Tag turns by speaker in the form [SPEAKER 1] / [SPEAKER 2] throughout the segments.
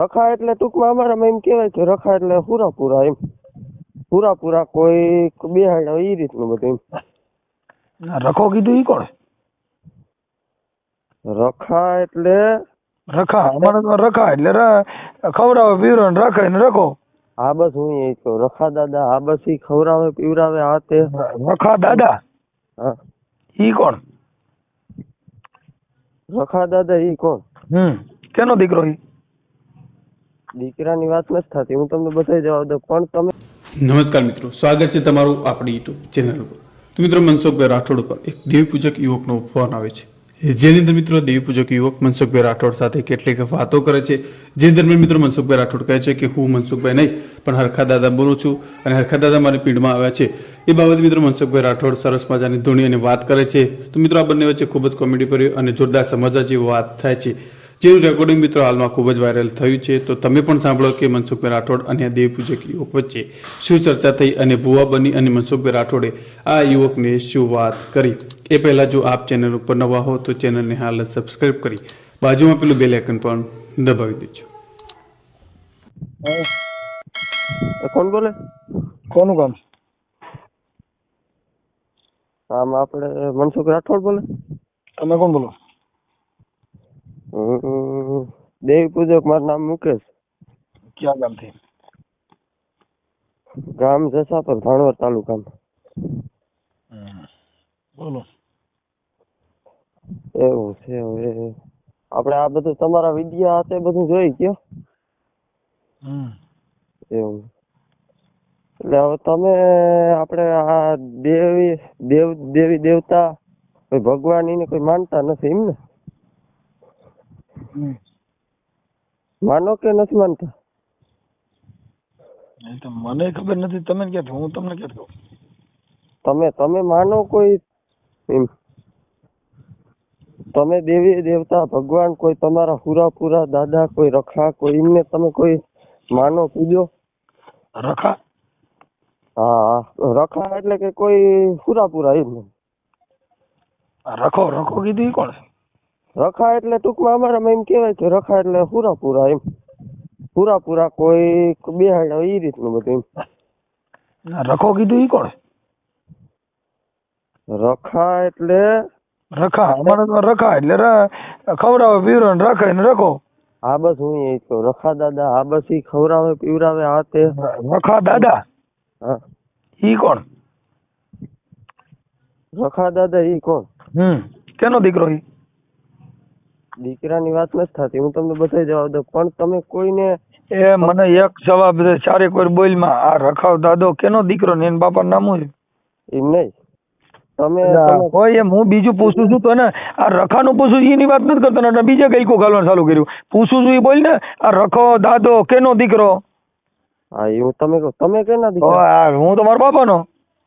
[SPEAKER 1] રખા એટલે ટૂંકમાં અમારામાં એમ કહેવાય કે રખા એટલે પૂરા એમ. પૂરા કોઈ બેહાડ એ રીતનું બધું એમ.
[SPEAKER 2] રખો કીધું ઈ કોણ?
[SPEAKER 1] રખા એટલે
[SPEAKER 2] રખા અમારે તો રખા એટલે ખવડાવે પીવરાવે રખે ને રખો.
[SPEAKER 1] હા બસ હું એ તો રખા દાદા હા બસ ઈ ખવડાવે પીવરાવે આ તે.
[SPEAKER 2] રખા દાદા?
[SPEAKER 1] હા.
[SPEAKER 2] ઈ કોણ?
[SPEAKER 1] રખા દાદા ઈ કોણ?
[SPEAKER 2] હમ કેનો દીકરો ઈ?
[SPEAKER 1] દીકરાની વાત નથી થતી. હું તમને બધા જવાબ દઉં. પણ તમે
[SPEAKER 3] નમસ્કાર મિત્રો. સ્વાગત છે તમારું આપણી યુટ્યુબ ચેનલ પર તો મિત્રો, મનસુખભાઈ રાઠોડ પર એક દેવી પૂજક યુવકનો ફોન આવે છે. જેની અંદર મિત્રો દેવી પૂજક યુવક મનસુખભાઈ રાઠોડ સાથે કેટલીક વાતો કરે છે. જે દરમિયાન મિત્રો, મનસુખભાઈ રાઠોડ કહે છે કે, હું મનસુખભાઈ નહીં, પણ હરખા દાદા બોલું છું અને હરખા દાદા મારી પીઢમાં આવ્યા છે. એ બાબતે મિત્રો, મનસુખભાઈ રાઠોડ સરસ મજાની ધૂણી અને વાત કરે છે. તો મિત્રો, આ બંને વચ્ચે ખૂબ જ કોમેડી ભર્યું અને જોરદાર સમજવા જેવી વાત થાય છે. જેનું રેકોર્ડિંગ મિત્રો હાલમાં ખૂબ જ વાયરલ થયું છે તો તમે પણ સાંભળો કે મનસુખભાઈ રાઠોડ અને દેવ પૂજક યુવક વચ્ચે શું ચર્ચા થઈ અને ભુવા બની અને મનસુખભાઈ રાઠોડે આ યુવકને શું વાત કરી? એ પહેલા જો આપ ચેનલ ઉપર નવા હો તો ચેનલને હાલ સબસ્ક્રાઇબ કરી બાજુમાં પેલું બેલ આઇકન પણ દબાવી દેજો.
[SPEAKER 1] કોણ બોલે?
[SPEAKER 2] કોનું કામ
[SPEAKER 1] આમ આપણે મનસુખ રાઠોડ બોલે?
[SPEAKER 2] તમે કોણ બોલો?
[SPEAKER 1] દેવી પૂજક મારું નામ મુકેશ.
[SPEAKER 2] ક્યાં ગામથી?
[SPEAKER 1] ગામ જસાપર ભાણવર તાલુકામાં.
[SPEAKER 2] બોલો.
[SPEAKER 1] એવું છે હવે આપણે આ બધું તમારા વિદ્યા હાથે બધું જોઈ ગયો? એવું. એટલે હવે તમે આપણે આ દેવી દેવ દેવી દેવતા કોઈ ભગવાન એને કોઈ માનતા નથી એમ ને. માનો કે નથી માનતા?
[SPEAKER 2] તો મને ખબર નથી તમે ક્યાં હું તમને ક્યાં કહું?
[SPEAKER 1] તમે તમે માનો કોઈ તમે દેવી દેવતા ભગવાન કોઈ તમારા હુરાપુરા દાદા કોઈ રખા કોઈ એમને તમે કોઈ માનો પૂજો?
[SPEAKER 2] રખા?
[SPEAKER 1] હા રખા એટલે કે કોઈ હુરાપુરા એમ
[SPEAKER 2] આ રખો રખો કીધું કોણ
[SPEAKER 1] રખા એટલે ટૂંકમાં અમારામાં એમ કહેવાય કે રખા એટલે હુરાપુરા એમ. હુરાપુરા કોઈ બેહાડ્યા હોય એ રીતનું બધું એમ.
[SPEAKER 2] રખો કીધું ઈ કોણ?
[SPEAKER 1] રખા એટલે
[SPEAKER 2] રખા અમારે તો રખા એટલે ખવડાવે પીવરાવે રખાય ને રખો.
[SPEAKER 1] હા બસ હું એ તો રખા દાદા હા બસ ઈ ખવડાવે પીવડાવે આ તે.
[SPEAKER 2] રખા દાદા?
[SPEAKER 1] હા.
[SPEAKER 2] ઈ કોણ?
[SPEAKER 1] રખા દાદા ઈ કોણ?
[SPEAKER 2] હમ કેનો દીકરો ઈ?
[SPEAKER 1] દીકરાની વાત નથી થતી. હું તમને બધા જવાબ દઉં. પણ તમે કોઈને
[SPEAKER 2] એ મને એક જવાબ દે ચારે કોઈ બોલમાં આ રખાવ દાદો કેનો દીકરો ને એના બાપા નામ શું
[SPEAKER 1] એમ નહીં. તમે
[SPEAKER 2] કોઈ એમ હું બીજું પૂછું છું તો ને આ રખાનું પૂછું એની વાત નથી કરતો ને બીજે કઈ ગાલવાનું ચાલુ કર્યું. પૂછું છું એ બોલ ને આ રખો દાદો કેનો દીકરો?
[SPEAKER 1] હા એવું તમે કહો તમે કેના દીકરો?
[SPEAKER 2] આ હું તો મારા બાપાનો.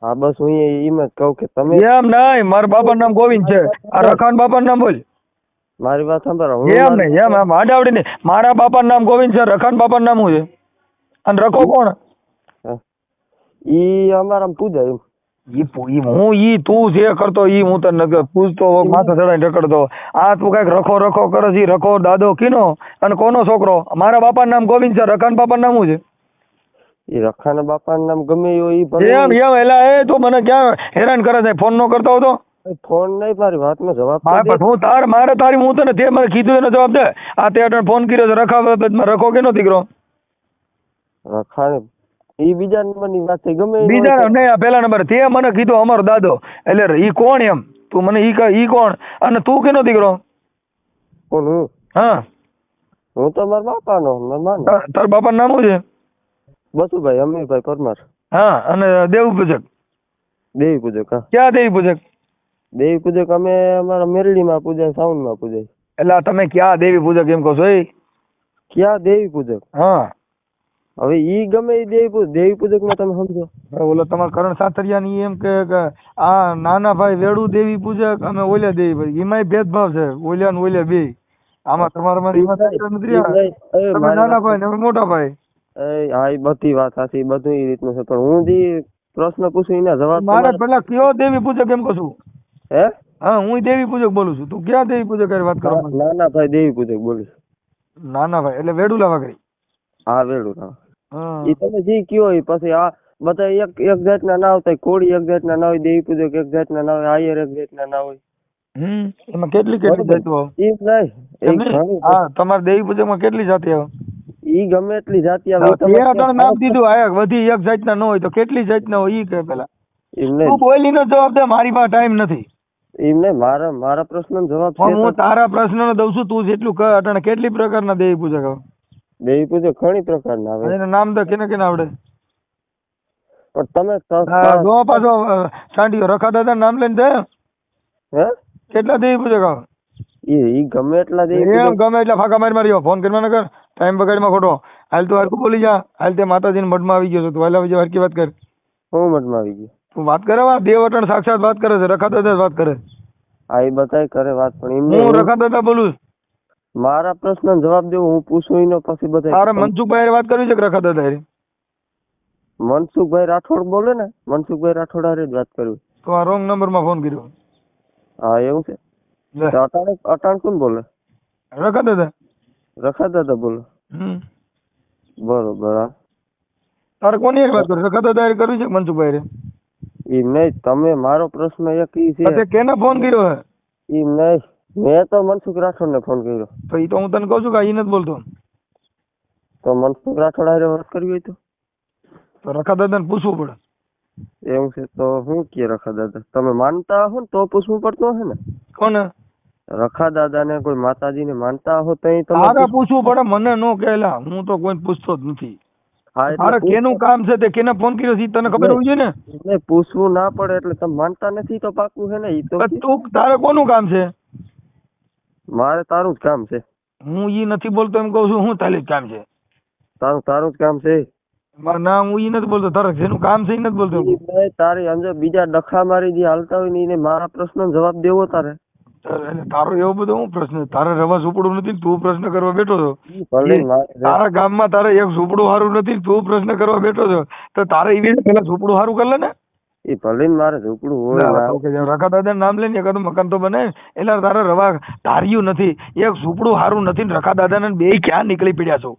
[SPEAKER 1] હા બસ હું એમ જ કહું કે તમે
[SPEAKER 2] એમ નહીં મારા બાપાનું નામ ગોવિંદ છે. આ રખાન બાપાનું નામ બોલ.
[SPEAKER 1] મારી વાત સાંભળો
[SPEAKER 2] એમ નહીં એમ એમ. આડાવડી નહીં મારા બાપાનું નામ ગોવિંદ છે રખાન બાપાનું નામ શું છે? અને રખો કોણ?
[SPEAKER 1] ઈ અમારા પૂજા એમ.
[SPEAKER 2] ઈ હું ઈ તું જે કરતો ઈ હું તને હોઉં, માથે ચડાઈને રખડતો આ તું કંઈક રખો રખો કરે છે રખો દાદો કીનો? અને કોનો છોકરો? મારા બાપાનું નામ ગોવિંદ છે રખાન બાપાનું નામ શું છે?
[SPEAKER 1] ઈ રખાના બાપાનું નામ ગમે એ
[SPEAKER 2] એમ એમ એલા એ તું મને ક્યાં હેરાન કરે છે? ફોન નો કરતો હતો
[SPEAKER 1] ફોન નહીં મારી વાતનો જવાબ તો
[SPEAKER 2] પણ હું તાર મારે તારી હું તને તે મને કીધું એનો જવાબ દે. આ તે અટણ ફોન કર્યો છે રખા રખો કેનો દીકરો?
[SPEAKER 1] રખાને એ બીજા નંબરની વાત થઈ ગમે
[SPEAKER 2] બીજા નહીં આ પેલા નંબર. તે મને કીધું અમારો દાદો. એટલે ઈ કોણ એમ? તું મને ઈ ક- ઈ કોણ? અને તું કેનો દીકરો?
[SPEAKER 1] કોણ હું?
[SPEAKER 2] હા.
[SPEAKER 1] હું તો મારા બાપાનો મારા માનો.
[SPEAKER 2] તાર તાર બાપાનું નામ શું છે?
[SPEAKER 1] બસુભાઈ અમીરભાઈ પરમાર.
[SPEAKER 2] હા અને દેવ પૂજક.
[SPEAKER 1] દેવી પૂજક હા.
[SPEAKER 2] ક્યાં દેવી પૂજક?
[SPEAKER 1] દેવી પૂજક અમે અમારા મેરડીમાં પૂજાય સાઉન્ડમાં પૂજાય.
[SPEAKER 2] એટલે તમે ક્યાં દેવી પૂજક એમ કહો છો એ?
[SPEAKER 1] ક્યાં દેવી પૂજક?
[SPEAKER 2] હા.
[SPEAKER 1] હવે ઈ ગમે ઈ દેવી પૂજક દેવી પૂજકમાં તમે સમજો.
[SPEAKER 2] ઓલો તમારા કરણ સાતરિયાની એમ કે આ નાના ભાઈ વેડુ દેવી પૂજક અમે ઓલ્યા દેવી પૂજક એમાંય ભેદભાવ છે ઓલ્યા ને ઓલ્યા બે. આમાં તમારા મારી તમે નાના ભાઈ ને મોટા ભાઈ?
[SPEAKER 1] હા એ બધી વાત સાચી બધું એ રીતનું છે. પણ હું જે પ્રશ્ન પૂછું એના જવાબ
[SPEAKER 2] મારે પેલા કયો દેવી પૂજક એમ કહું છું?
[SPEAKER 1] હે?
[SPEAKER 2] હા હું દેવી પૂજક બોલું છું. તું ક્યાં દેવી પૂજક વાત કરો
[SPEAKER 1] નાના ભાઈ દેવી પૂજક બોલું છું.
[SPEAKER 2] નાના ભાઈ એટલે વેડુલા વાઘરી
[SPEAKER 1] હા
[SPEAKER 2] વેડુલા.
[SPEAKER 1] એ તમે જે કયો એ પછી આ બધા એક એક જાતના ના આવતા કોળી એક જાતના ના હોય દેવી પૂજક એક જાતના ના હોય આયર એક જાતના ના હોય.
[SPEAKER 2] હમ? એમાં કેટલી કેટલી
[SPEAKER 1] બરોબર.
[SPEAKER 2] જાતિઓ આવે?
[SPEAKER 1] ઈ જ નહીં.
[SPEAKER 2] એમ
[SPEAKER 1] ઈ
[SPEAKER 2] નહીં?
[SPEAKER 1] ઘણી
[SPEAKER 2] હા તમારે દેવી પૂજકમાં કેટલી જાતિ આવે?
[SPEAKER 1] ઈ ગમે એટલી જાતિ આવે. ઈ
[SPEAKER 2] ત્રણ નામ દીધું આયા વધી એક જાતના ન હોય તો કેટલી જાતના હોય ઈ કે પેલા. તું બોલીનો જવાબ દે મારી પાસે ટાઈમ નથી.
[SPEAKER 1] એમ નહીં મારા મારા પ્રશ્નનો જવાબ છે
[SPEAKER 2] હું તારા પ્રશ્નનો દઉં છું તું જેટલું કર અટણે કેટલી પ્રકારના દેવી પૂજક આવે
[SPEAKER 1] દેવી પૂજક ઘણી પ્રકારના આવે.
[SPEAKER 2] એનું નામ તો કેને કેને આવડે?
[SPEAKER 1] પણ તમે
[SPEAKER 2] જો પાછો અ, રખા દાદા નામ લઈને જાય
[SPEAKER 1] હે?
[SPEAKER 2] કેટલા દેવી પૂજક આવે
[SPEAKER 1] એ ઈ ગમે એટલા દેવી
[SPEAKER 2] એમ ગમે એટલા ફાકા મારી મારી ફોન કરવા ન કર ટાઈમ બગાડમાં ખોટો. હાલ તું હરકું બોલી જા. હાલ તે માતાજીને મઢમાં આવી ગયો તું હાલ આવી જા હરકી વાત કર.
[SPEAKER 1] હું મઢમાં આવી ગયો?
[SPEAKER 2] વાત કરે વા દેવ અટણ સાક્ષાત વાત કરે છે રખા દાદા વાત કરે.
[SPEAKER 1] હા એ બધાય કરે વાત પણ એમને
[SPEAKER 2] હું રખા દાદા બોલું
[SPEAKER 1] મારા પ્રશ્ન જવાબ દેવો હું પૂછું એનો પછી
[SPEAKER 2] તારે
[SPEAKER 1] અરે
[SPEAKER 2] મનસુખભાઈ વાત કરવી છે કે રખા દાદા
[SPEAKER 1] મનસુખભાઈ રાઠોડ બોલે ને મનસુખભાઈ રાઠોડ હારે જ વાત કરવી.
[SPEAKER 2] તો આ રોંગ નંબરમાં ફોન કર્યો.
[SPEAKER 1] હા એવું છે? અટાણ અટાણ કોણ બોલે?
[SPEAKER 2] રખા દાદા
[SPEAKER 1] રખા દાદા બોલે.
[SPEAKER 2] હમ.
[SPEAKER 1] બરોબર હા.
[SPEAKER 2] તારે કોની વાત કરું રખા દાદા કરવી છે મનસુખભાઈ હારે?
[SPEAKER 1] ઈ નહીં તમે મારો પ્રશ્ન એક ઈ
[SPEAKER 2] છે. તે કેને ફોન કર્યો હે?
[SPEAKER 1] ઈ નહીં મેં તો મનસુખ રાઠોડ ને ફોન કર્યો.
[SPEAKER 2] તો ઈ તો હું તને કહું છું કે ઈ નથી બોલતો.
[SPEAKER 1] તો મનસુખ રાઠોડ હારે વાત કરવી હોય તો?
[SPEAKER 2] તો રખા દાદાને પૂછવું પડે.
[SPEAKER 1] એવું છે તો હું કે રખા દાદા તમે માનતા હો ને તો પૂછવું પડતું હે ને?
[SPEAKER 2] કોને?
[SPEAKER 1] રખા દાદા ને કોઈ માતાજી ને માનતા હો તો તમે
[SPEAKER 2] પૂછવું પડે મને નો કહેલા હું તો કોઈ પૂછતો જ નથી.
[SPEAKER 1] હા
[SPEAKER 2] કેનું કામ છે તે? કેને ફોન કર્યો છે? તને ખબર હોવી જોઈએ ને?
[SPEAKER 1] એટલે પૂછવું ના પડે એટલે તમે માનતા નથી તો પાકું છે ને? ઈ તો
[SPEAKER 2] તું તારે કોનું કામ છે?
[SPEAKER 1] મારે તારું જ કામ છે.
[SPEAKER 2] હું ઈ નથી બોલતો એમ કહું છું હું જ કામ છે.
[SPEAKER 1] તારું તારું જ કામ છે.
[SPEAKER 2] મારે ના હું ઈ નથી બોલતો તારે જેનું કામ છે ઈ નથી બોલતો
[SPEAKER 1] તારી અંદર બીજા ડખા મારી જે હાલતા હોય ને એને મારા પ્રશ્નનો જવાબ દેવો તારે.
[SPEAKER 2] એટલે તારો એવો બધો હું પ્રશ્ન તારે રવા ઝૂંપડું નથી ને તું પ્રશ્ન કરવા બેઠો છો? તારા ગામમાં તારે એક ઝૂંપડું સારું નથી તું પ્રશ્ન કરવા બેઠો છો. તો તારે એવી પેલા ઝૂંપડું સારું કરે ને.
[SPEAKER 1] એ ભલે મારે ઝૂંપડું હોય
[SPEAKER 2] ના,
[SPEAKER 1] ના
[SPEAKER 2] રખા દાદા નામ લઈને એકાદું મકાન તો બને. એટલે તારે રવા ધાર્યું નથી. એક ઝૂંપડું સારું નથી ને રખા દાદા બે ક્યાં નીકળી પડ્યા છો?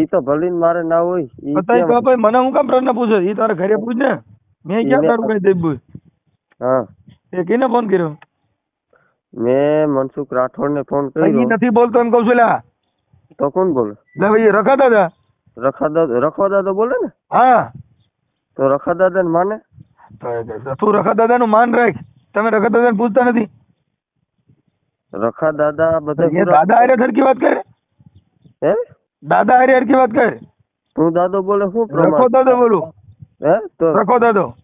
[SPEAKER 1] એ તો ભલે મારે ના હોય ઈ
[SPEAKER 2] તો ભાઈ મને હું કામ પ્રશ્ન પૂછે? એ તારે ઘરે પૂછ ને. મેં ક્યાં તારું કઈ દેવું
[SPEAKER 1] હા.
[SPEAKER 2] એ કેને ફોન કર્યો?
[SPEAKER 1] મેં મનસુખ રાઠોડ ને ફોન કર્યો
[SPEAKER 2] નથી બોલતો એમ કઉ છું
[SPEAKER 1] તો કોણ બોલે?
[SPEAKER 2] ના ભાઈ રખા દાદા
[SPEAKER 1] રખા દાદા. રખવા દાદા બોલે ને?
[SPEAKER 2] હા.
[SPEAKER 1] તો રખા દાદા ને માને
[SPEAKER 2] તું રખા દાદા નું માન રાખ. તમે રખા દાદા ને પૂછતા નથી.
[SPEAKER 1] રખા દાદા બધા
[SPEAKER 2] દાદા આર્ય હરકી વાત કરે?
[SPEAKER 1] હે?
[SPEAKER 2] દાદા આર્ય હરકી વાત કરે?
[SPEAKER 1] તું દાદો બોલે શું
[SPEAKER 2] રખો દાદો બોલું.
[SPEAKER 1] હે? તો
[SPEAKER 2] રખો દાદો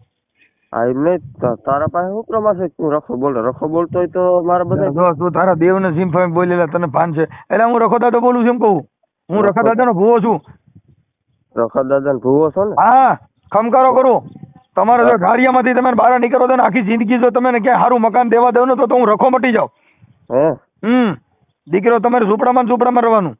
[SPEAKER 1] હા એટલે તારા પાસે શું પ્રમાણ છે? તું રખો બોલે રખો બોલતો હોય તો મારા બધા
[SPEAKER 2] તું તારા દેવ ને સિમ્ફાઈ બોલેલા તને ભાન છે. એટલે હું રખો દાદા બોલું છું એમ કહું. હું રખા દાદા નો ભૂવો છું.
[SPEAKER 1] રખા દાદા ને ભૂવો છો ને?
[SPEAKER 2] હા ખમકારો કરું. તમારે જો ધારિયામાંથી તમે બહાર નીકળો તો આખી જિંદગી જો તમે ક્યાંય સારું મકાન દેવા દો ને તો તો હું રખો મટી જાઉં. હમ. દીકરો તમારે ઝૂંપડામાં ઝૂંપડામાં રહેવાનું.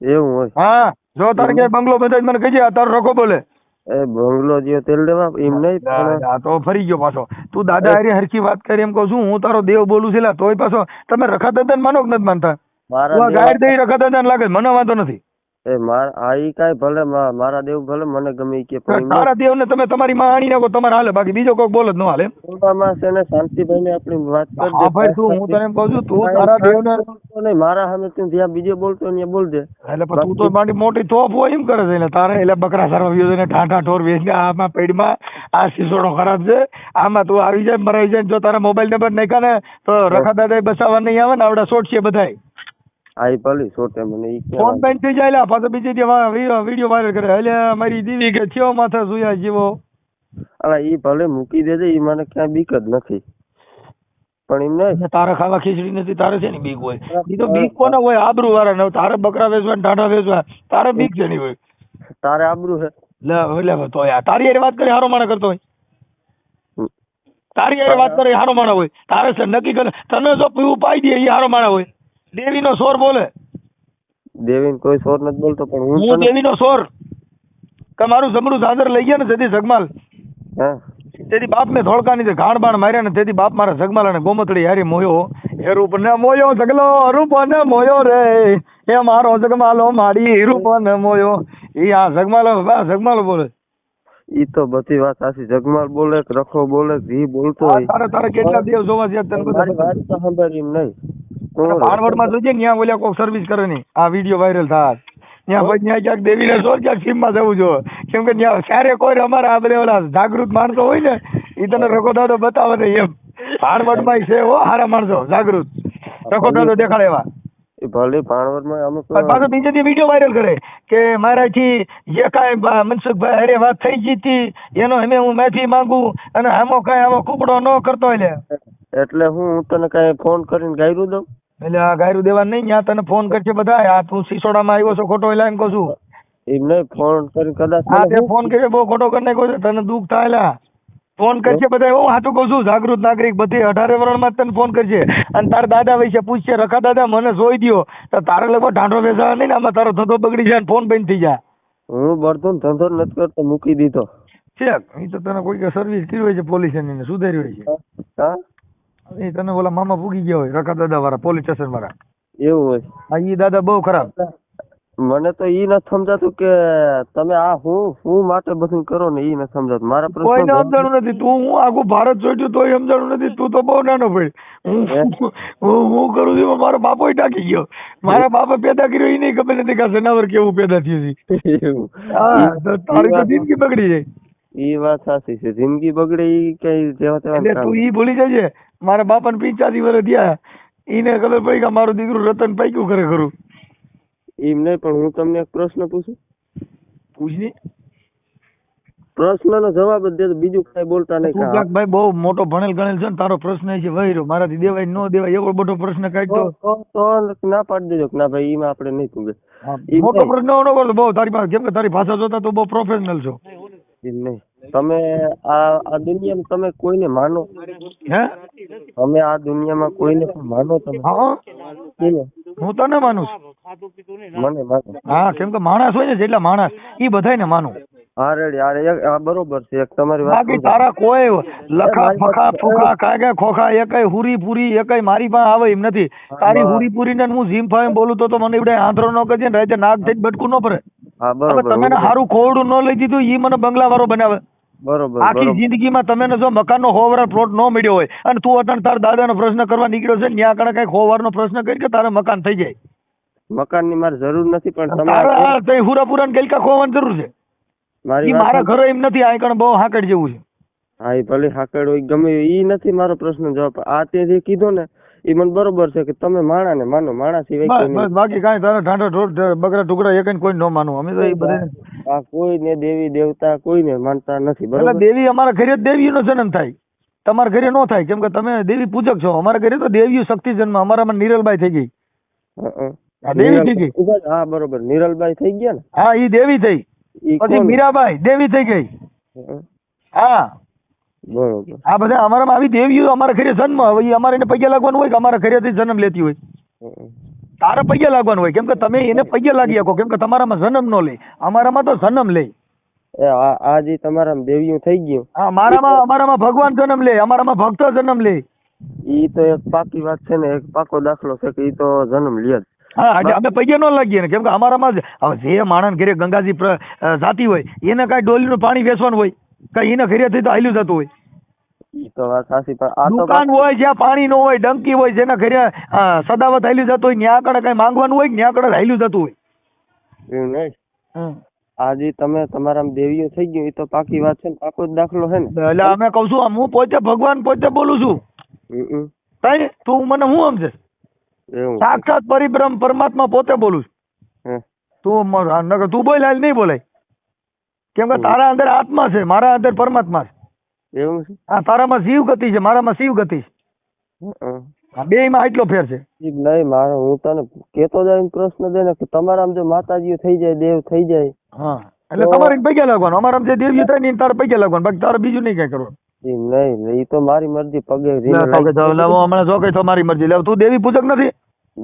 [SPEAKER 1] એવું હોય.
[SPEAKER 2] હા જો તારે ક્યાંય બંગલો બંધાય મને કહીજે જાય તારો રખો બોલે.
[SPEAKER 1] એ બંગલો જે તેલ દેવા એમ નહીં
[SPEAKER 2] આ તો ફરી ગયો પાછો. તું દાદા હારી હરખી વાત કરી એમ કહું છું હું તારો દેવ બોલું છું તોય પાછો તમે રખા દાદા માનો કે નથી માનતા? ગાયર દઈ રખા લાગે મને વાંધો નથી.
[SPEAKER 1] એ મારા આ ઈ ભલે મારા દેવ ભલે મને ગમે કે પણ
[SPEAKER 2] તારા દેવ ને તમે તમારી માં આણી નાખો તમારે હાલે. બાકી બીજો કોઈ બોલ જ ન હાલે.
[SPEAKER 1] એમાં છે ને શાંતિભાઈ ને આપણી વાત કરજે.
[SPEAKER 2] હા ભાઈ તું હું તને કહું છું તું તારા
[SPEAKER 1] બોલતો નહીં મારા સામે તું જ્યાં બીજે બોલતો ત્યાં બોલ દે
[SPEAKER 2] એટલે પણ તું તો મારી મોટી તોપ હોય એમ કરે છે. એટલે તારે એટલે બકરા સારવા વ્યુ ને ઠાઠા ઠોર વેચ આમાં પેડમાં આ સિસોડો ખરાબ છે. આમાં તું આવી જાય મરાઈ જાય ને જો તારા મોબાઈલ નંબર નાખ્યા ને તો રખા દાદા બસાવવા નહીં આવે ને આવડા શોટ છે બધાય.
[SPEAKER 1] આ પાલી ભલી સોટે મને ઈ
[SPEAKER 2] ફોન બેન થઈ જાય લા, પાછો બીજી દી વીડિયો વાયરલ કરે. એટલે મારી દીદી કે થયો માથા સુયા જેવો.
[SPEAKER 1] અલા ઈ ભલે મૂકી દેજે ઈ મને ક્યાંય બીક જ નથી. પણ એમ નહીં.
[SPEAKER 2] તારે ખાવા ખીચડી નથી તારે છે ને બીક હોય. ઈ તો બીક કોને હોય? આબરૂ વાળા ને તારે બકરા વેચવા ને ટાટા વેચવા. તારે બીક છે ની હોય.
[SPEAKER 1] તારે આબરૂ છે.
[SPEAKER 2] લે એટલે તો યાર તારી હારે વાત કરી હારો માણે કરતો હોય. તારી હારે વાત કરે હારો માણા હોય. તારે છે નક્કી કરે તને જો પીવું પાઈ દે એ હારો માણા હોય. દેવીનો સોર બોલે.
[SPEAKER 1] દેવીને કોઈ સોર નથી બોલતો પણ હું
[SPEAKER 2] હું દેવીનો સોર કે મારું જમરૂ લઈ ગયા ને તેથી જગમાલ
[SPEAKER 1] હા.
[SPEAKER 2] તેથી બાપ ને ધોળકાની જે ઘાણ બાણ માર્યા ને તેથી બાપ મારા જગમાલ અને ગોમતડી હારી મોયો. એ રૂપ ને મોયો જગલો રૂપ ને મોયો રે. એ મારો જગમાલો મારી રૂપ ને મોયો. ઈ આ જગમાલો બા જગમાલો બોલે.
[SPEAKER 1] ઈ તો બધી વાત સાચી જગમાલ બોલે રખો બોલે જી બોલતો હોય.
[SPEAKER 2] તારે તારે કેટલા દિવસ જોવા છે તને બધા
[SPEAKER 1] વાત તો સાંભળી નહીં.
[SPEAKER 2] ભાણવડમાં જોજે ત્યાં બોલ્યા કોઈ સર્વિસ કરે ની. આ વીડિયો વાયરલ થાય. ત્યાં પછી ત્યાં ક્યાંક દેવીને સોર ક્યાંક સીમમાં જવું જોઈએ કેમ કે ત્યાં ક્યારે કોઈ અમારા આ બધા ઓલા જાગૃત માણસો હોય ને એ તને રખો દાદો બતાવે ને એમ. ભાણવડમાં છે હો હારા માણસો જાગૃત. રખો દાદો દેખાડે એવા.
[SPEAKER 1] ભલે ભાણવડમાં અમુક
[SPEAKER 2] પાછો બીજે દી વીડિયો વાયરલ કરે કે મારાથી જે કાંઈ મનસુખભાઈ હારે વાત થઈ ગઈ હતી એનો અમે હું માફી માંગુ અને આમો કાંઈ આવો કુકડો ન કરતો એટલે
[SPEAKER 1] એટલે હું હું તને કઈ ફોન કરીને ગાયરું દઉં?
[SPEAKER 2] એટલે આ ગાયરું દેવા નહીં ત્યાં તને ફોન કરશે બધા આ તું સિસોડામાં આવ્યો છો ખોટો એટલે એમ કહું છું.
[SPEAKER 1] એમને ફોન કરી કદાચ
[SPEAKER 2] હા તે ફોન કર્યો બહુ ખોટો કરી નાખ્યો છે તને દુઃખ થાય. ફોન કરશે બધા હું? હાચું કહું છું જાગૃત નાગરિક બધી અઢારે વર્ષમાં તને ફોન કરશે અને તારા દાદા વિશે પૂછશે રખા દાદા મને જોઈ દ્યો. તો તારે લગભગ ઢાંઢો બેસાવા નહીં ને આમાં તારો ધંધો બગડી જાય ફોન બંધ થઈ જાય.
[SPEAKER 1] હું બળતો ધંધો નથી કરતો મૂકી દીધો.
[SPEAKER 2] છે એ તો તને કોઈ સર્વિસ કરી હોય છે પોલીસ ને સુધારી હોય છે.
[SPEAKER 1] હા?
[SPEAKER 2] એ તને ઓલા મામા પૂગી ગયા હોય રખા દાદા વાળા પોલીસ સ્ટેશન વાળા
[SPEAKER 1] એવું હોય.
[SPEAKER 2] હા ઈ દાદા બહુ ખરાબ.
[SPEAKER 1] મને તો ઈ નથી સમજાતું કે તમે આ હું હું માટે બધું કરો ને ઈ નથી સમજાતું. મારા
[SPEAKER 2] કોઈને
[SPEAKER 1] પ્રશ્ન
[SPEAKER 2] સમજાણું નથી. તું હું આખું ભારત જોઈતું તોય સમજાણું નથી. તું તો બહુ નાનો ભાઈ. હું હું કરું છું મારો બાપો ટાકી ગયો. મારા બાપે પેદા કર્યો એ નહીં ખબર નથી કે જનાવર કેવું પેદા થયું છે. હા તારી તો જિંદગી બગડી જાય.
[SPEAKER 1] ઈ વાત સાચી છે. જિંદગી બગડે ઈ કઈ જેવા તેવા
[SPEAKER 2] એટલે તું ઈ ભૂલી જજે. મારા બાપાને પિંચાસી વર્ષ થયા. ઈને ખબર પડી કે મારું દીકરું રતન પાક્યું કરે ખરું
[SPEAKER 1] એમ નહીં પણ હું તમને એક પ્રશ્ન પૂછું?
[SPEAKER 2] પૂછની
[SPEAKER 1] પ્રશ્નનો જવાબ જ દેજો બીજું કઈ બોલતા નહીં
[SPEAKER 2] તું
[SPEAKER 1] કે
[SPEAKER 2] ભાઈ બહુ મોટો ભણેલ ગણેલ છે ને તારો પ્રશ્ન એ છે વૈરો મારાથી દેવાય ન દેવાય એવો મોટો પ્રશ્ન કાઢતો.
[SPEAKER 1] તો ના પાડી દેજો કે ના ભાઈ એમાં આપણે નહીં પૂગે.
[SPEAKER 2] મોટો પ્રશ્ન ન કરો બહુ તારી પાસે કેમ કે તારી ભાષા જોતા તો બહુ પ્રોફેશનલ છો.
[SPEAKER 1] નહીં. તમે આ દુનિયામાં તમે કોઈને માનો?
[SPEAKER 2] હે?
[SPEAKER 1] અમે આ દુનિયામાં કોઈને પણ માનો તમે?
[SPEAKER 2] હા? હું. તને માનું છું.
[SPEAKER 1] મને માનો.
[SPEAKER 2] હા કેમ કે માણસ હોય ને જેટલા માણસ ઈ બધાને માનું.
[SPEAKER 1] હા રેડી એક- બરોબર છે એક તમારી વાત
[SPEAKER 2] બાકી તારા કોઈ લખા ફખા કાગે ખોખા એકય હુરી પૂરી એકય મારી પાસે આવે એમ નથી. તારી હુરી પૂરી ને હું જીમ ફાઈમ બોલું તો મને એવડે આંધળો ન કરજે ને રાતે નાક થઈને બટકું ન પડે
[SPEAKER 1] હા બરોબર
[SPEAKER 2] તમે સારું ખોવડું ન લઈ દીધું ઈ મને બંગલા વાળો બનાવે.
[SPEAKER 1] બરોબર
[SPEAKER 2] આખી જિંદગીમાં તમે જો મકાનનો હોવર પ્લોટ ન મળ્યો હોય અને તું અત્યારે તારા દાદાનો પ્રશ્ન કરવા નીકળ્યો છે ત્યાં આગળ કંઈક હોવરનો પ્રશ્ન કરી કે તારે મકાન થઈ જાય.
[SPEAKER 1] મકાનની મારે જરૂર નથી પણ
[SPEAKER 2] તમારે તઈ હુરાપુરા ને ગલકા ખોવાની જરૂર છે.
[SPEAKER 1] મારી
[SPEAKER 2] મારા ઘરે એમ નથી આ કણ બહુ હાકડ જેવું છે.
[SPEAKER 1] હા એ ભલે હાકડ હોય ગમે એ નથી મારો પ્રશ્ન જવાબ. આ તે જે કીધો ને એ મને બરોબર છે કે તમે માણા ને માનો માણા સિવાય.
[SPEAKER 2] બાકી કાંઈ તારા ઠાંડા બગડા ટુકડા એક કોઈ નો માનું. અમે તો એ બધા
[SPEAKER 1] આ કોઈને દેવી દેવતા કોઈને માનતા નથી બરોબર?
[SPEAKER 2] દેવી અમારા ઘરે દેવીનો જન્મ થાય. તમારા ઘરે નો થાય કેમ કે તમે દેવી પૂજક છો. અમારા ઘરે તો દેવીઓ શક્તિ જન્મ અમારામાં નિરલબાઈ થઈ ગઈ.
[SPEAKER 1] હં, હં.
[SPEAKER 2] આ દેવી થઈ ગઈ.
[SPEAKER 1] હા બરોબર. નિરલબાઈ થઈ ગયા ને?
[SPEAKER 2] હા ઈ દેવી થઈ. પછી મીરાબાઈ દેવી થઈ ગઈ.
[SPEAKER 1] હા. બરોબર.
[SPEAKER 2] આ બધા અમારામાં આવી દેવીઓ અમારા ઘરે જન્મ હવે એ અમારે એને પગે લાગવાનું હોય કે અમારા ઘરેથી જન્મ લેતી હોય? તારા પૈયા પગે લાગવાનું હોય. કેમ કે તમે એને પગે લાગી શકો. કેમ કે તમારામાં જન્મ ન લે. અમારામાં તો જન્મ લે.
[SPEAKER 1] એ આ આ જે તમારા દેવીઓ થઈ ગયું.
[SPEAKER 2] હા મારામાં અમારામાં ભગવાન જન્મ લે અમારામાં ભક્તો જન્મ લે.
[SPEAKER 1] ઈ તો એક પાકી વાત છે ને એક પાકો દાખલો છે કે ઈ તો જન્મ લે જ.
[SPEAKER 2] હા એટલે અમે પૈયા ન લાગીએ ને. કેમ કે અમારામાં જે માણસ ઘરે ગંગાજી જાતી હોય એને કાંઈ ડોલીનું પાણી વેચવાનું હોય. કાંઈ એને ઘરેથી તો હાલ્યું જતું હોય.
[SPEAKER 1] તો વાત સાચી પણ આ તો
[SPEAKER 2] દુકાન હોય જ્યાં પાણી નો હોય ડંકી હોય જેના ઘરે સદાવત હાલ્યું જતું હોય ત્યાં આગળ કઈ માંગવાનું હોય ત્યાં આગળ હાલ્યું જતું હોય.
[SPEAKER 1] એવું નહીં?
[SPEAKER 2] હમ.
[SPEAKER 1] તમે તમારા દેવીઓ થઈ ગયું એ તો પાકી વાત છે ને પાકો જ દાખલો છે ને.
[SPEAKER 2] એટલે અમે કહું છું હું પોતે ભગવાન પોતે બોલું છું. તઈ તું મને હું સમજે? સાક્ષાત પરિબ્રહ્મ પરમાત્મા પોતે બોલું છું. તું તું બોલ હાલ નહીં બોલાય. કેમ કે તારા અંદર આત્મા છે મારા અંદર પરમાત્મા છે.
[SPEAKER 1] એવું છે?
[SPEAKER 2] આ તારામાં શિવ ગતિ છે મારામાં શિવ ગતિ છે.
[SPEAKER 1] હં.
[SPEAKER 2] આ બેયમાં આટલો ફેર છે.
[SPEAKER 1] નહીં મારો હું તને કેતો જાય પ્રશ્ન દે ને કે તમારામાં જો માતાજી થઈ જાય દેવ થઈ જાય.
[SPEAKER 2] હા એટલે તમારે પૈસા લાગવાનું અમારા જે દેવી થાય ને તારે પૈસા લાગવાનું બાકી તારે બીજું નહીં કઈ કરવાનું.
[SPEAKER 1] નહીં એ તો મારી મરજી પગે
[SPEAKER 2] તો હમણાં જો કઈ તમારી મરજી. લે તું દેવી પૂજક નથી.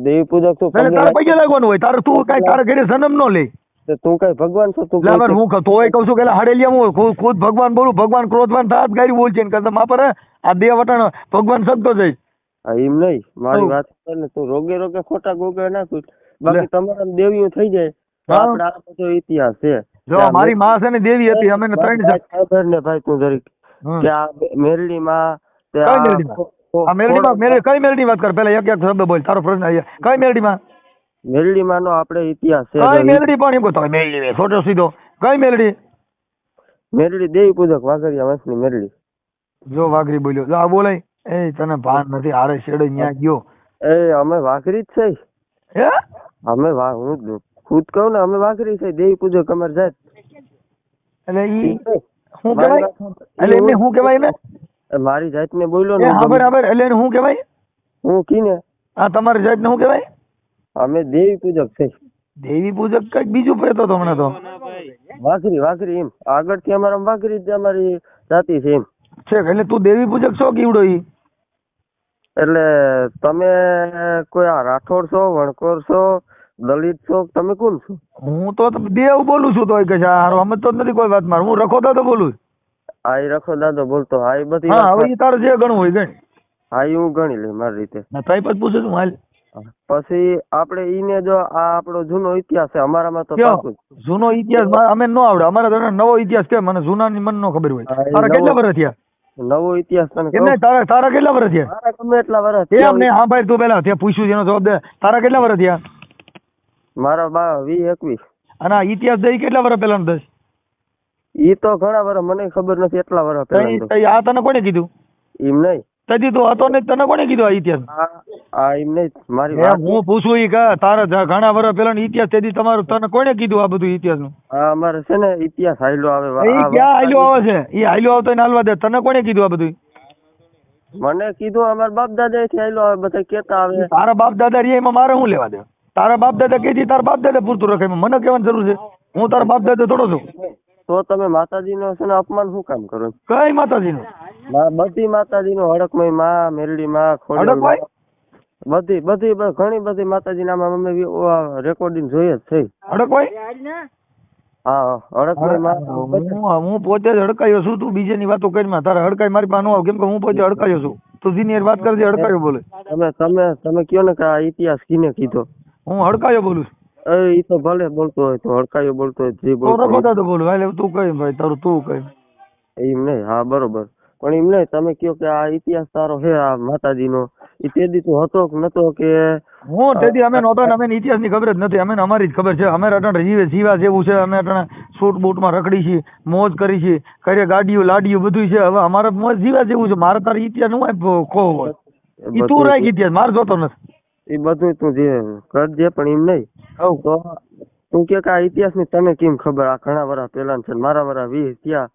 [SPEAKER 1] દેવી પૂજક તું પગે
[SPEAKER 2] તારે
[SPEAKER 1] લાગ-
[SPEAKER 2] લાગવાનું હોય તારે તું કઈ તારે ઘરે જન્મ ન લે.
[SPEAKER 1] તે કઈ ભગવાન છો? તું
[SPEAKER 2] એટલે હું તો તોય કહું છું કે હડેલિયા હું ખુદ ભગવાન બોલું ભગવાન ક્રોધવાન થાત ગાડી બોલ છે ને કરતા. માપર આ બે વટાણ ભગવાન સગતો જઈશ
[SPEAKER 1] એમ નહીં. મારી વાત કર ને તું રોગે રોગે ખોટા ગોગે નાખું. બાકી તમારા દેવીઓ થઈ જાય. આપણે આ બધો ઇતિહાસ છે.
[SPEAKER 2] જો મારી માં છે ને દેવી હતી અમે ને ત્રણ
[SPEAKER 1] ખબર ને ભાઈ તું જરીક. કે આ મેરડી માં
[SPEAKER 2] કઈ મેરડી મેલ કઈ મેરડી વાત કર? પેલા એક એક શબ્દ બોલ તારો પ્રશ્ન કઈ
[SPEAKER 1] મેરડી માં? નો આપણે ઇતિહાસ છે
[SPEAKER 2] કઈ મેલડી પાણી એમ મેલડી વે, ખોટો સીધો. કઈ મેલડી?
[SPEAKER 1] મેલડી દેવી પૂજક વાઘરિયા વંશની મેલડી.
[SPEAKER 2] જો વાઘરી બોલ્યો. આ બોલાય. એ તને ભાન નથી. હારે છેડે ન્યા ગયો.
[SPEAKER 1] એ અમે વાઘરી જ છે.
[SPEAKER 2] હે?
[SPEAKER 1] અમે વા હું ખુદ કહું ને અમે વાઘરી છે. દેવી પૂજક અમાર જાત
[SPEAKER 2] એટલે ઈ શું કહેવાય? એટલે એને શું કહેવાય ને
[SPEAKER 1] મારી મારી જાતને બોલ્યો ને
[SPEAKER 2] બરાબર એટલે એને શું કહેવાય?
[SPEAKER 1] હું કીને.
[SPEAKER 2] આ તમારી જાતને શું કહેવાય?
[SPEAKER 1] અમે દેવી પૂજક છે.
[SPEAKER 2] દેવી પૂજક કંઈક બીજું કહેતો તો હમણાં તો?
[SPEAKER 1] વાઘરી વાઘરી એમ. આગળથી અમારા વાઘરી જ અમારી જાતિ છે એમ.
[SPEAKER 2] છે એટલે તું દેવી પૂજક છો કીવડો ઈ?
[SPEAKER 1] એટલે તમે કોઈ આ રાઠોડ છો વણકોર છો દલિત છો તમે કોણ છો?
[SPEAKER 2] હું તો દેવ બોલું છું તો કે હારો સમજતો જ નથી કોઈ વાત માર. હું રખો તો બોલું
[SPEAKER 1] હા એ રખો દાદો બોલતો. હા એ બધી
[SPEAKER 2] હા હવે તારે જે ગણવું હોય ગણ.
[SPEAKER 1] હા એ હું ગણી લઈ મારી રીતે.
[SPEAKER 2] તઈ પછી પૂછું છું હાલ.
[SPEAKER 1] પછી આપણે ઈને જો આ આપણો જૂનો ઇતિહાસ છે અમારામાં તો
[SPEAKER 2] જૂનો ઇતિહાસ? અમે નો આવડે. અમારે તો નવો ઇતિહાસ કે મને જૂના ની મને નો ખબર હોય. તારા કેટલા વર્ષ થયા?
[SPEAKER 1] નવો ઇતિહાસ તને
[SPEAKER 2] એમ તારા તારા કેટલા વર્ષ થયા?
[SPEAKER 1] તારા ગમે એટલા વર્ષ
[SPEAKER 2] એ અમને હા ભાઈ તું પેલા ત્યાં પૂછ્યું એનો જવાબ દે. તારા કેટલા વર્ષ થયા?
[SPEAKER 1] મારા બા વી એકવીસ
[SPEAKER 2] અને આ ઇતિહાસ દઈ કેટલા વર્ષ પહેલા દસ
[SPEAKER 1] ઈ તો ઘણા વર્ષ મને ખબર નથી એટલા વર્ષ પહેલા
[SPEAKER 2] આ તને કોને કીધું?
[SPEAKER 1] એમ નહીં.
[SPEAKER 2] તેથી તો હતો ને તને કોને કીધું આ ઇતિહાસ?
[SPEAKER 1] આ એમને મારી વાત
[SPEAKER 2] હું પૂછું ઈ કે તારા ઘણા વર્ષ પહેલા ઇતિહાસ તેથી તમારું તને કોને કીધું આ બધું
[SPEAKER 1] ઇતિહાસનું અમારે છે ને ઇતિહાસ હાલ્યો આવે
[SPEAKER 2] એ ક્યાં હાલ્યો આવે છે? એ હાલ્યો આવતો ને હાલવા દે. તને કોને કીધું આ બધું?
[SPEAKER 1] મને કીધું અમારા બાપ દાદા થી હાલ્યો આવે બધા કેતા આવે.
[SPEAKER 2] તારા બાપ દાદા રે એમાં મારે શું લેવા દે? તારા બાપ દાદા કેજી તારા બાપ દાદા પૂરતું રખાય મને કહેવાની જરૂર છે. હું તારા બાપ દાદા થોડો છું.
[SPEAKER 1] તો તમે માતાજી નો છે ને અપમાન શું કામ કરો?
[SPEAKER 2] કઈ માતાજીનું?
[SPEAKER 1] બધી માતાજી નો હડકમયમાં મેરડી માં ખોડિયાર બધી બધી ઘણી બધી માતાજી નામ અમે રેકોર્ડિંગ જોઈએ જ છે.
[SPEAKER 2] હડકમય?
[SPEAKER 1] હા હડકમયમાં.
[SPEAKER 2] હું પોતે જ હડકાયો છું તું બીજાની વાતો કરી માં તારે હડકાઈ મારી પાસે ન આવ. કેમ કે હું પોતે હડકાયો છું. તું સિનિયર વાત કરજે હડકાયો બોલે.
[SPEAKER 1] તમે તમે તમે કયો ને કે આ ઇતિહાસ કીને કીધો?
[SPEAKER 2] હું હડકાયો બોલું છું.
[SPEAKER 1] એ તો ભલે બોલતો હોય તો હડકાયો બોલતો હોય જે બોલતો હોય.
[SPEAKER 2] તો બોલ ભાઈ તું કઈ ભાઈ તારું તું કઈ.
[SPEAKER 1] એમ નહીં હા બરોબર. પણ એમ નહીં તમે કયો કે આ ઇતિહાસ તારો છે આ માતાજીનો એ તે દી તું હતો કે નતો કે
[SPEAKER 2] હું તેથી અમે નહોતા અમે ઇતિહાસની ખબર જ નથી અમે અમારી જ ખબર છે. અમે અટણ જીવે જીવા જેવું છે અમે અટણ સૂટ બૂટમાં રખડી છીએ મોજ કરી છીએ કરે ગાડીઓ લાડીઓ બધું છે. હવે અમારે મોજ જીવા જેવું છે મારે તારી ઇતિહાસનું હોય ખો હોય. તું રાખ ઇતિહાસ મારે જોતો નથી.
[SPEAKER 1] એ બધું તું જે કરજે પણ એમ નહીં. તો તું કે આ ઇતિહાસની તને કેમ ખબર? આ ઘણા વર્ષ પહેલા છે મારા વર્ષ વીસ થયા.